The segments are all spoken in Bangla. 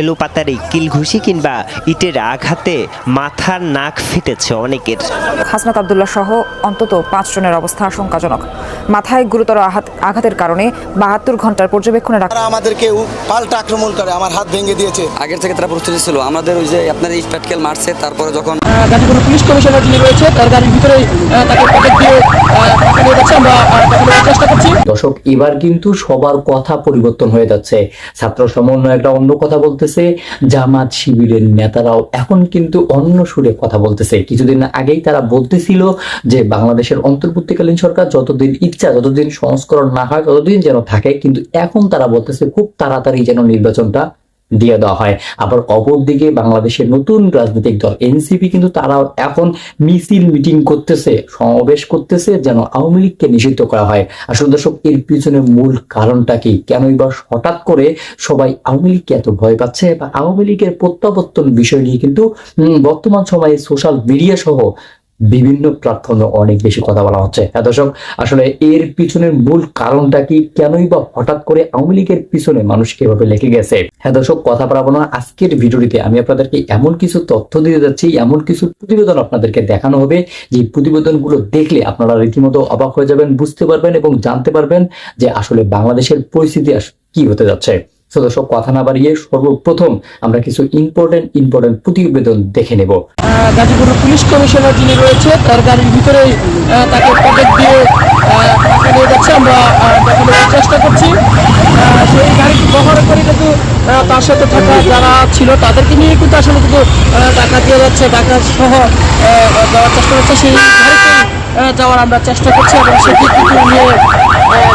এলোপাতারি কিলঘুষি কিংবা ইটের আঘাতে মাথার নাক ফেটেছে অনেকের। হাসনাত আবদুল্লাহ সহ অন্তত পাঁচ জনের অবস্থা আশঙ্কাজনক। মাথায় গুরুতর আঘাত আঘাতের কারণে বাহাত্তর ঘণ্টার পর্যবেক্ষণে রাখা আমাদেরকে পাল্টা আক্রমণ করে আমার হাত ভেঙে দিয়েছে। আগের থেকে তারা প্রস্তুতি ছিল। আমাদের ওই যে আপনার ইট প্যাটকেল মারছে তারপরে যখন পুলিশ কমিশনার যিনি রয়েছে তার গাড়ির ভিতরে তাকে পকেট দিয়ে দর্শক এবার কিন্তু সবার কথা পরিবর্তন হয়ে যাচ্ছে। ছাত্র সমন্বয় একটা অন্য কথা বলতেছে, জামাত শিবিরের নেতারাও এখন কিন্তু অন্য সুরে কথা বলতেছে। কিছুদিন আগেই তারা বলতেছিল যে, বাংলাদেশের অন্তর্বর্তীকালীন সরকার যতদিন ইচ্ছা, যতদিন সংস্করণ না হয়, ততদিন যেন থাকে, কিন্তু এখন তারা বলতেছে, খুব তাড়াতাড়ি যেন নির্বাচনটা দিয়ে দেওয়া হয়। আবার অপরদিকে বাংলাদেশের নতুন রাজনৈতিক দল এনসিপি কিন্তু তারাও এখন মিছিল, মিটিং করতেছে, সমাবেশ করতেছে যেন আওয়ামী লীগকে নিষিদ্ধ করা হয়। আসলে দর্শক, এর পিছনে মূল কারণটা কি? কেনই বা হঠাৎ করে সবাই আওয়ামী লীগকে এত ভয় পাচ্ছে? বা আওয়ামী লীগের প্রত্যাবর্তন বিষয় নিয়ে কিন্তু বর্তমান সময়ে সোশ্যাল মিডিয়া সহ বিভিন্ন প্ল্যাটফর্মে অনেক বেশি কথা বলা হচ্ছে। হ্যাঁ দর্শক, আসলে এর পিছনের মূল কারণটা কি? কেনই বা হঠাৎ করে আওয়ামী লীগের পিছনে মানুষ এভাবে লেগে গেছে? হ্যাঁ দর্শক, কথা বলাবো না। আজকের ভিডিওটিতে আমি আপনাদেরকে এমন কিছু তথ্য দিতে যাচ্ছি, এমন কিছু প্রতিবেদন আপনাদেরকে দেখানো হবে। যে প্রতিবেদনগুলো দেখলে আপনারা রীতিমতো অবাক হয়ে যাবেন, বুঝতে পারবেন এবং জানতে পারবেন যে আসলে বাংলাদেশের পরিস্থিতি কি হতে যাচ্ছে। তো দর্শক কথা না বাড়িয়ে সর্বপ্রথম আমরা কিছু ইম্পর্টেন্ট ইম্পর্টেন্ট প্রতিবেদন দেখে নেব। গাজীপুর পুলিশ কমিশনার যিনি রয়েছে, তার গাড়ির ভিতরে তাকে পকেট দিয়ে টাকা নিয়ে যাচ্ছে। আমরা নেওয়ার চেষ্টা করছি। সেই গাড়িটি ব্যবহার করে কিন্তু তার সাথে থাকা যারা ছিল, তাদেরকে নিয়ে কিন্তু আসলে কিন্তু টাকা দিয়ে যাচ্ছে টাকা সহ দেওয়ার চেষ্টা করছে। সেই গাড়িতে যাওয়ার আমরা চেষ্টা করছি এবং সেটি কিছু নিয়ে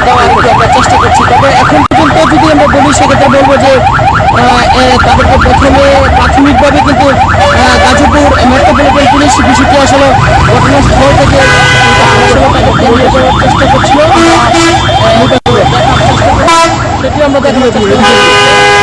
দেওয়ার আমরা চেষ্টা করছি। তবে এখন পর্যন্ত যদি আমরা বলি, সেক্ষেত্রে বলব যে তাদেরকে প্রথমে প্রাথমিকভাবে কিন্তু গাজীপুর মেট্রোপলিটন পুলিশ বিষয়টি আসলে ঘটনাস্থল থেকে চেষ্টা করছিল। আমরা দেখানোর চেষ্টা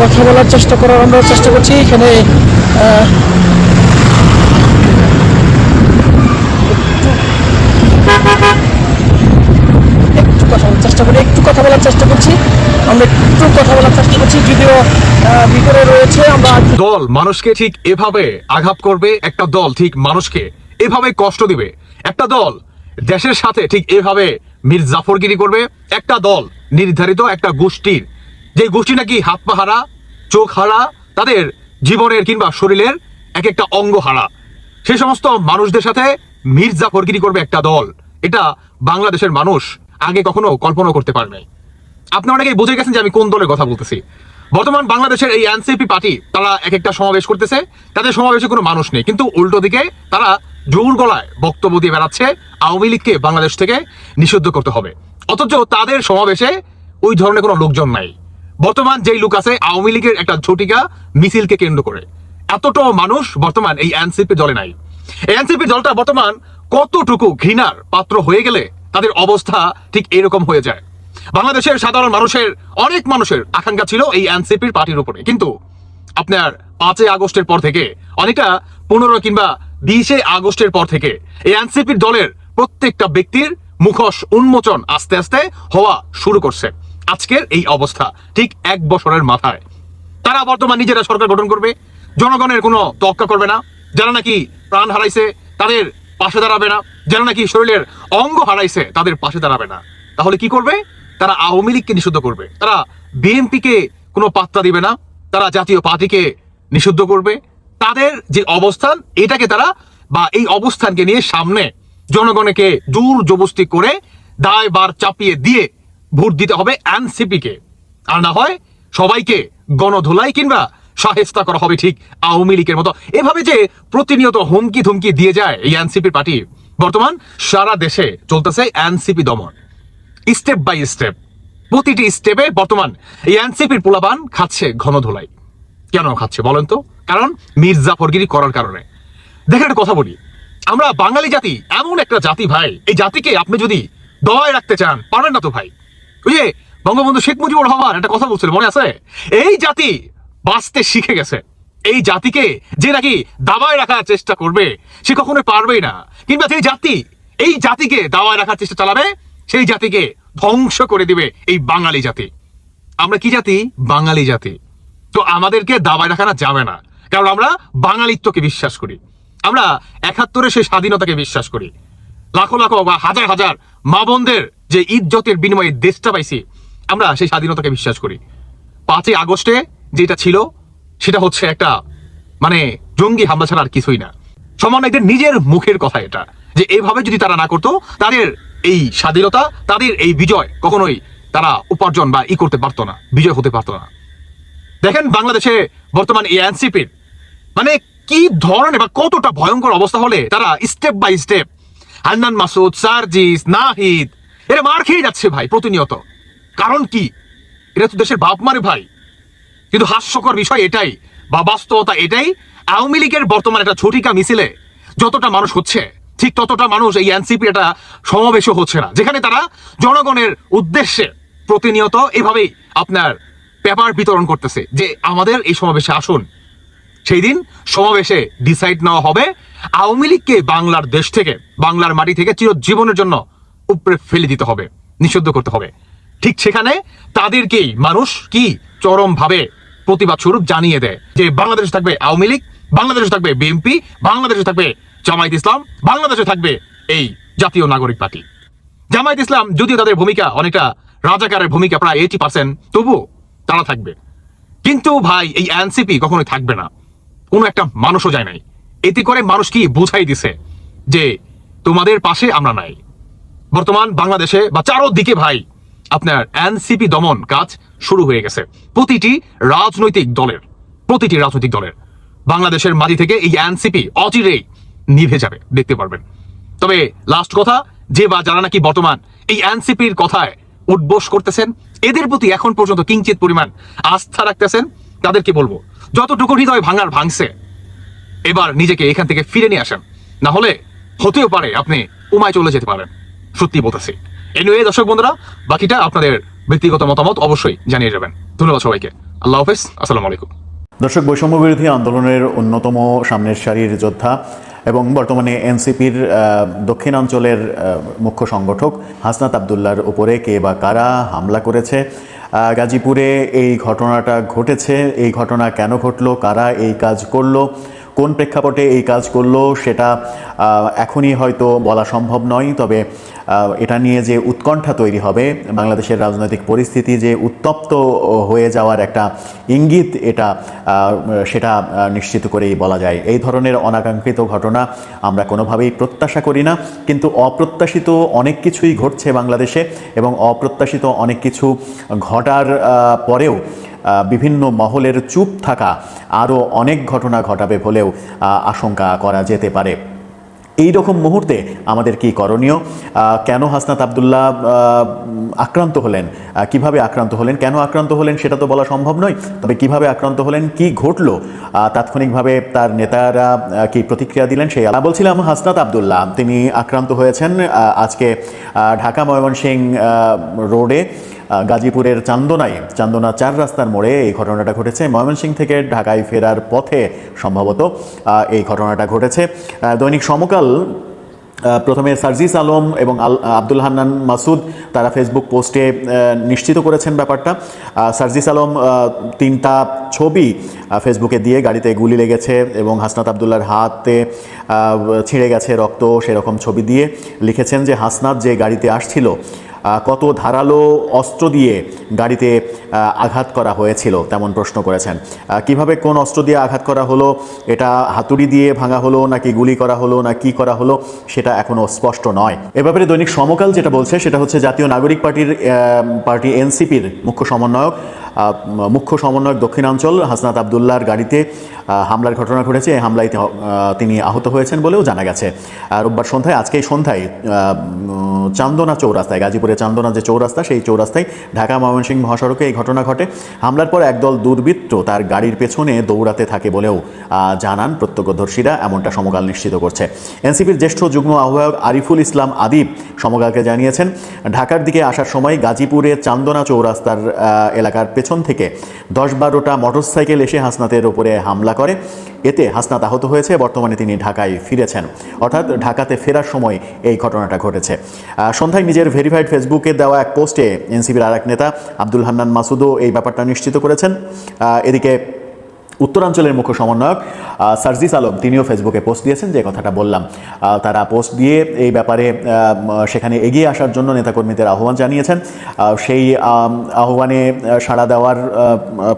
কথা বলার চেষ্টা করার আমরা চেষ্টা করছি। এখানে একটু কথা বলার চেষ্টা করি, একটু কথা বলার চেষ্টা করছি। আমরা একটু কথা বলার চেষ্টা করছি, যদিও ভিতরে রয়েছে দল মানুষকে ঠিক এভাবে আঘাত করবে, একটা দল ঠিক মানুষকে এভাবে কষ্ট দিবে। একটা দল দেশের সাথে ঠিক এভাবে মীর জাফরগিরি করবে, একটা দল নির্ধারিত একটা গোষ্ঠীর। যে গোষ্ঠী নাকি হাত পা হারা, চোখ হারা, তাদের জীবনের কিংবা শরীরের এক একটা অঙ্গ হারা। সেই সমস্ত মানুষদের সাথে মীর জাফরগিরি করবে একটা দল। এটা বাংলাদেশের মানুষ আগে কখনো কল্পনা করতে পারে নাই। আপনি অনেকেই বুঝে গেছেন যে আমি কোন দলের কথা বলতেছি। বর্তমান বাংলাদেশের এই এনসিপি পার্টি, তারা এক একটা সমাবেশ করতেছে। তাদের সমাবেশে কোনো মানুষ নেই। কিন্তু উল্টো দিকে তারা জোর গলায় বক্তব্য দিয়ে বেড়াচ্ছে, আওয়ামী লীগকে বাংলাদেশ থেকে নিষিদ্ধ করতে হবে। অথচ তাদের সমাবেশে ওই ধরনের কোনো লোকজন নাই। বর্তমান যেই লোক আছে, আওয়ামী লীগের একটা ঝটিকা মিছিলকে কেন্দ্র করে। এতটাও মানুষ বর্তমান এই এনসিপি দলে নাই। এনসিপি দলটা বর্তমান কতটুকু ঘৃণার পাত্র হয়ে গেলে তাদের অবস্থা ঠিক এরকম হয়ে যায়? বাংলাদেশের সাধারণ মানুষের, অনেক মানুষের আকাঙ্ক্ষা ছিল এই এনসিপির পার্টির উপরে। কিন্তু আপনার পাঁচই আগস্টের পর থেকে, অনেকটা পনেরো কিংবা বিশে আগস্টের পর থেকে এই এনসিপির দলের প্রত্যেকটা ব্যক্তির মুখোশ উন্মোচন আস্তে আস্তে হওয়া শুরু করছে। আজকের এই অবস্থা, ঠিক এক বছরের মাথায়। তারা বর্তমান নিজেরা সরকার গঠন করবে, জনগণের কোনো তক্কা করবে না। যারা নাকি প্রাণ হারাইছে, তাদের পাশে দাঁড়াবে না। যারা নাকি শরীরের অঙ্গ হারাইছে, তাদের পাশে দাঁড়াবে না। তাহলে কি করবে? তারা আওয়ামী লীগকে নিষিদ্ধ করবে। তারা বিএনপিকে কোনো পাত্তা দিবে না। তারা জাতীয় পার্টিকে নিষিদ্ধ করবে। তাদের যে অবস্থান, এটাকে তারা বা এই অবস্থানকে নিয়ে সামনে জনগণকে জোর জবস্তি করে দায় বার চাপিয়ে দিয়ে ভোট দিতে হবে এনসিপি কে আর না হয় সবাইকে গণধোলাই কিংবা সাহেস্তা করা হবে ঠিক আওয়ামী লীগের মতো। এভাবে যে প্রতিনিয়ত হুমকি ধুমকি দিয়ে যায় এই এনসিপির পার্টি। বর্তমান সারা দেশে চলতেছে এনসিপি দমন। Step by step. প্রতিটি স্টেপে বর্তমান এই এনসিপির পোলাবান খাচ্ছে ঘন ধোলাই। কেন খাচ্ছে বলেন তো? কারণ মীর জাফরগিরি করার কারণে। দেখেন একটা কথা বলি। আমরা বাঙালি জাতি, এমন একটা জাতি ভাই। এই জাতিকে আপনি যদি দবায় রাখতে চান, পারবেন না তো ভাই? ওই যে বঙ্গবন্ধু শেখ মুজিবুর রহমান একটা কথা বলছিল, মনে আছে? এই জাতি বাঁচতে শিখে গেছে। এই জাতিকে যে নাকি দাবায় রাখার চেষ্টা করবে, সে কখনো পারবেই না। কিংবা যে জাতি, এই জাতিকে দাবায় রাখার চেষ্টা চালাবে সেই জাতিকে ধ্বংস করে দিবে এই বাঙালি জাতি। আমরা কি জাতি? বাঙালি জাতি। তো আমাদেরকে দাবায় রাখানো যাবে না। কারণ আমরা বাঙালিত্বকে বিশ্বাস করি। আমরা একাত্তরে সেই স্বাধীনতাকে বিশ্বাস করি। লাখো লাখো বা হাজার হাজার মা বোনদের যে ইজ্জতের বিনিময়ে দেশটা পাইছি, আমরা সেই স্বাধীনতাকে বিশ্বাস করি। পাঁচই আগস্টে যেটা ছিল, সেটা হচ্ছে একটা মানে জঙ্গি হামলা ছাড়া আর কিছুই না। সমন্বয়কদের নিজের মুখের কথা এটা, যে এভাবে যদি তারা না করতো, তাদের এই স্বাধীনতা, তাদের এই বিজয় কখনোই তারা উপার্জন বা ই করতে পারতো না, বিজয় হতে পারতো না। দেখেন বাংলাদেশে বর্তমান এই এনসিপির মানে কি ধরনের বা কতটা ভয়ঙ্কর অবস্থা হলে তারা step by step Hannan Masud, Sarjis, Nahid, এরা মার খেয়ে যাচ্ছে ভাই প্রতিনিয়ত। কারণ কি? এটা তো দেশের বাপ মারে ভাই। কিন্তু হাস্যকর বিষয় এটাই বা বাস্তবতা এটাই, আওয়ামী লীগের বর্তমান একটা ছটিকা মিছিলে যতটা মানুষ হচ্ছে ঠিক ততটা মানুষ এই এনসিপি একটা সমাবেশও হচ্ছে না। যেখানে তারা জনগণের উদ্দেশ্যে প্রতিনিয়ত এভাবেই আপনার পেপার বিতরণ করতেছে যে আমাদের এই সমাবেশে আসুন। সেই দিন সমাবেশে ডিসাইড নেওয়া হবে আওয়ামী লীগকে বাংলার দেশ থেকে, বাংলার মাটি থেকে চিরজীবনের জন্য উপরে ফেলে দিতে হবে, নিষিদ্ধ করতে হবে। ঠিক সেখানে তাদেরকেই মানুষ কি চরমভাবে প্রতিবাদ স্বরূপ জানিয়ে দেয় যে বাংলাদেশ থাকবে আওয়ামী লীগ, বাংলাদেশে থাকবে বিএনপি, বাংলাদেশে থাকবে জামায়াত ইসলাম বাংলাদেশে থাকবে এই জাতীয় নাগরিক পার্টি। জামায়াত ইসলাম যদিও তাদের ভূমিকা অনেকটা রাজাকারের ভূমিকা প্রায় এইটি পার্সেন্ট তবুও তারা থাকবে। কিন্তু ভাই, এই এনসিপি কখনোই থাকবে না। কোনো একটা মানুষও যায় নাই। এতে করে মানুষ কি বুঝাই দিছে যে তোমাদের পাশে আমরা নাই। বর্তমান বাংলাদেশে বা চারোদিকে ভাই, আপনার এনসিপি দমন কাজ শুরু হয়ে গেছে। প্রতিটি রাজনৈতিক দলের, প্রতিটি রাজনৈতিক দলের। বাংলাদেশের মাটি থেকে এই এনসিপি অচিরেই নিভে যাবে, দেখতে পারবেন। তবে লাস্ট কথা, যে বা যারা নাকি বর্তমান এই এনসিপির কথায় উদ্বোস করতেছেন, এদের প্রতি এখন পর্যন্ত কিঞ্চিত পরিমাণ আস্থা রাখতেছেন, তাদেরকে বলব, যতটুকু হৃদয় ভাঙার ভাঙছে, এবার নিজেকে এখান থেকে ফিরে নিয়ে আসেন। না হলে হতেও পারে আপনি উমায় চলে যেতে পারেন, সত্যি বলতেছি। এনিওয়ে দর্শক বন্ধুরা, বাকিটা আপনাদের ব্যক্তিগত মতামত অবশ্যই জানিয়ে যাবেন। ধন্যবাদ সবাইকে। আল্লাহ হাফেজ, আসসালামু আলাইকুম। দর্শক বৈষম্য বিরোধী আন্দোলনের অন্যতম সামনের সারির যোদ্ধা এবং বর্তমানে এনসিপির দক্ষিণাঞ্চলের মুখ্য সংগঠক হাসনাত আবদুল্লার উপরে কে বা কারা হামলা করেছে গাজীপুরে এই ঘটনাটা ঘটেছে, এই ঘটনা কেন ঘটলো, কারা এই কাজ করল, কোন প্রেক্ষাপটে এই কাজ করল সেটা এখনই হয়তো বলা সম্ভব নয়, তবে এটা নিয়ে যে উৎকণ্ঠা তৈরি হবে, বাংলাদেশের রাজনৈতিক পরিস্থিতি যে উত্তপ্ত হয়ে যাওয়ার একটা ইঙ্গিত এটা সেটা নিশ্চিত করেই বলা যায়। এই ধরনের অনাকাঙ্ক্ষিত ঘটনা আমরা কোনোভাবেই প্রত্যাশা করি না, কিন্তু অপ্রত্যাশিত অনেক কিছুই ঘটছে বাংলাদেশে এবং অপ্রত্যাশিত অনেক কিছু ঘটার পরেও বিভিন্ন মহলের চুপ থাকা আরও অনেক ঘটনা ঘটাবে বলেও আশঙ্কা করা যেতে পারে। এই রকম মুহূর্তে আমাদের কি করণীয়? কেন হাসনাত আবদুল্লাহ আক্রান্ত হলেন? কীভাবে আক্রান্ত হলেন? কেন আক্রান্ত হলেন সেটা তো বলা সম্ভব নয়। তবে কীভাবে আক্রান্ত হলেন? কি ঘটলো? তাৎক্ষণিকভাবে তার নেতারা কি প্রতিক্রিয়া দিলেন সেই বলছিলাম। হাসনাত আবদুল্লাহ, তিনি আক্রান্ত হয়েছেন আজকে ঢাকা ময়মনসিং রোডে। গাজীপুরের চান্দনায়। চান্দনা চার রাস্তার মোড়ে এই ঘটনাটা ঘটেছে। ময়মনসিংহ থেকে ঢাকায় ফেরার পথে সম্ভবত এই ঘটনাটা ঘটেছে। দৈনিক সমকাল প্রথমে সার্জিস আলম এবং আব্দুল হান্নান মাসুদ তারা ফেসবুক পোস্টে নিশ্চিত করেছেন ব্যাপারটা। সার্জিস আলম তিনটা ছবি ফেসবুকে দিয়ে গাড়িতে গুলি লেগেছে এবং হাসনাত আবদুল্লার হাতে ছিঁড়ে গেছে রক্ত, সেরকম ছবি দিয়ে লিখেছেন যে হাসনাত যে গাড়িতে আসছিল কত ধারালো অস্ত্র দিয়ে গাড়িতে আঘাত করা হয়েছিল তেমন প্রশ্ন করেছেন। কীভাবে কোন অস্ত্র দিয়ে আঘাত করা হলো, এটা হাতুড়ি দিয়ে ভাঙা হলো, নাকি গুলি করা হলো, না কি করা হলো, সেটা এখনও স্পষ্ট নয়। এ ব্যাপারে দৈনিক সমকাল যেটা বলছে, সেটা হচ্ছে জাতীয় নাগরিক পার্টির পার্টি এনসিপির মুখ্য সমন্বয়ক মুখ্য সমন্বয়ক দক্ষিণাঞ্চল হাসনাত আবদুল্লার গাড়িতে হামলার ঘটনা ঘটেছে। এই হামলায় তিনি আহত হয়েছেন বলেও জানা গেছে। রোববার সন্ধ্যায় আজকেই সন্ধ্যায় চান্দনা চৌরাস্তায় গাজীপুরের চান্দনা যে চৌরাস্তা, সেই চৌরাস্তায় ঢাকা ময়মনসিংহ মহাসড়কে এই ঘটনা ঘটে। হামলার পর একদল দুর্বৃত্ত তার গাড়ির পেছনে দৌড়াতে থাকে বলেও জানান প্রত্যক্ষদর্শীরা, এমনটা সমকাল নিশ্চিত করছে। এনসিপির জ্যেষ্ঠ যুগ্ম আহ্বায়ক আরিফুল ইসলাম আদিব সমকালকে জানিয়েছেন, ঢাকার দিকে আসার সময় গাজীপুরে চান্দনা চৌরাস্তার এলাকার পেছন থেকে দশ বারোটা মোটরসাইকেল এসে হাসনাতের ওপরে হামলা করে। এতে হাসনাত আহত হয়েছে, বর্তমানে তিনি ঢাকায় ফিরেছেন। অর্থাৎ ঢাকাতে ফেরার সময় এই ঘটনাটা ঘটেছে। সন্ধ্যায় নিজের ভেরিফাইড ফেসবুকে দেওয়া এক পোস্টে এনসিপির আরেক নেতা আব্দুল হান্নান মাসুদও এই ব্যাপারটা নিশ্চিত করেছেন। এদিকে উত্তরাঞ্চলের মুখ্য সমন্বয়ক সার্জিস আলম, তিনিও ফেসবুকে পোস্ট দিয়েছেন যে কথাটা বললাম। তারা পোস্ট দিয়ে এই ব্যাপারে সেখানে এগিয়ে আসার জন্য নেতাকর্মীদের আহ্বান জানিয়েছেন। সেই আহ্বানে সাড়া দেওয়ার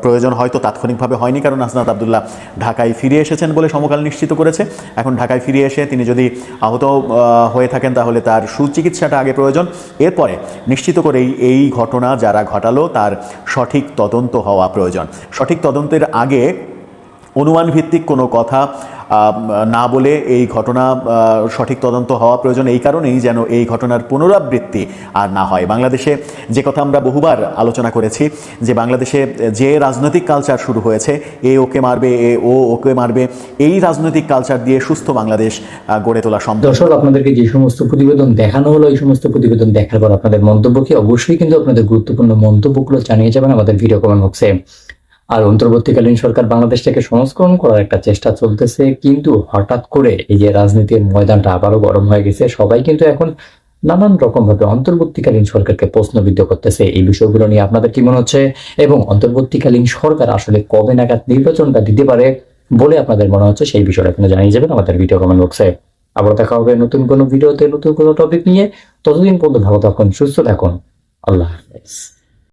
প্রয়োজন হয়তো তাৎক্ষণিকভাবে হয়নি কারণ আসনাত আবদুল্লাহ ঢাকায় ফিরে এসেছেন বলে সমকাল নিশ্চিত করেছে। এখন ঢাকায় ফিরে এসে তিনি যদি আহত হয়ে থাকেন তাহলে তার সুচিকিৎসাটা আগে প্রয়োজন। এরপরে নিশ্চিত করেই এই ঘটনা যারা ঘটালো তার সঠিক তদন্ত হওয়া প্রয়োজন। সঠিক তদন্তের আগে অনুমান ভিত্তিক কোনো কথা না বলে এই ঘটনা সঠিক তদন্ত হওয়া প্রয়োজন। এই কারণেই যেন এই ঘটনার পুনরাবৃত্তি আর না হয়। বাংলাদেশে যে কথা আমরা বহুবার আলোচনা করেছি, যে বাংলাদেশে যে রাজনৈতিক কালচার শুরু হয়েছে, এ ওকে মারবে, এ ও ওকে মারবে, এই রাজনৈতিক কালচার দিয়ে সুস্থ বাংলাদেশ গড়ে তোলা সম্ভব। দর্শক, আপনাদেরকে যে সমস্ত প্রতিবেদন দেখানো হলো, এই সমস্ত প্রতিবেদন দেখার পর আপনাদের মন্তব্য কি? অবশ্যই কিন্তু আপনাদের গুরুত্বপূর্ণ মন্তব্যগুলো জানিয়ে যাবেন আমাদের ভিডিও কমেন্ট বক্সে আর অন্তর্বর্তীকালীন সরকার বাংলাদেশটাকে সংস্করণ করার একটা চেষ্টা চলতেছে, কিন্তু হঠাৎ করে এই যে রাজনীতির ময়দানটা আবারও গরম হয়ে গেছে, সবাই কিন্তু এখন নানান রকম ভাবে অন্তর্বর্তীকালীন সরকারকে প্রশ্নবিদ্ধ করতেছে। এই বিষয়গুলো নিয়ে আপনাদের কি মনে হচ্ছে? এবং অন্তর্বর্তীকালীন সরকার আসলে কবে নাগাদ নির্বাচনটা দিতে পারে বলে আপনাদের মনে হচ্ছে সেই বিষয়টা কিন্তু জানিয়ে যাবেন আমাদের ভিডিও কমেন্ট বক্সে আবার দেখা হবে নতুন কোনো ভিডিওতে নতুন কোনো টপিক নিয়ে। ততদিন পর্যন্ত ভালো থাকুন, সুস্থ থাকুন। আল্লাহ হাফেজ।